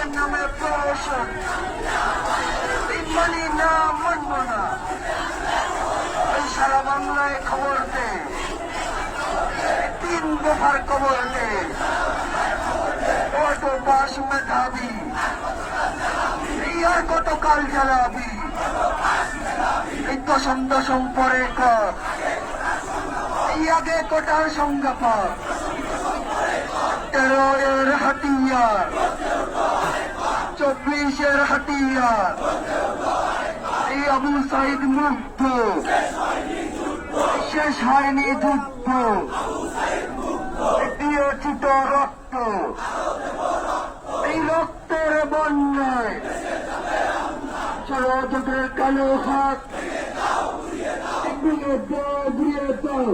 ইসলামের নামে প্রহসন ইমানি না মানব না এই সারা বাংলায় খবর দে তিন দফার খবর দে কত বাস মেধাবি ইয়ার কত কাল জ্বালাবি এই দশম দশম পরে কর আগে কোটার সংজ্ঞা পর তেরো এর হাতিয়ার চব্বিশের হাতিয়ার এই আবু সাইদ মুক্ত শেষ হয়নি যুদ্ধ। দ্বিতীয় ছোট রক্ত। এই রক্তের বন্যায় ষড়যন্ত্রের কালো হাত। ঘুরিয়ে দাও। ঘুরিয়ে দাও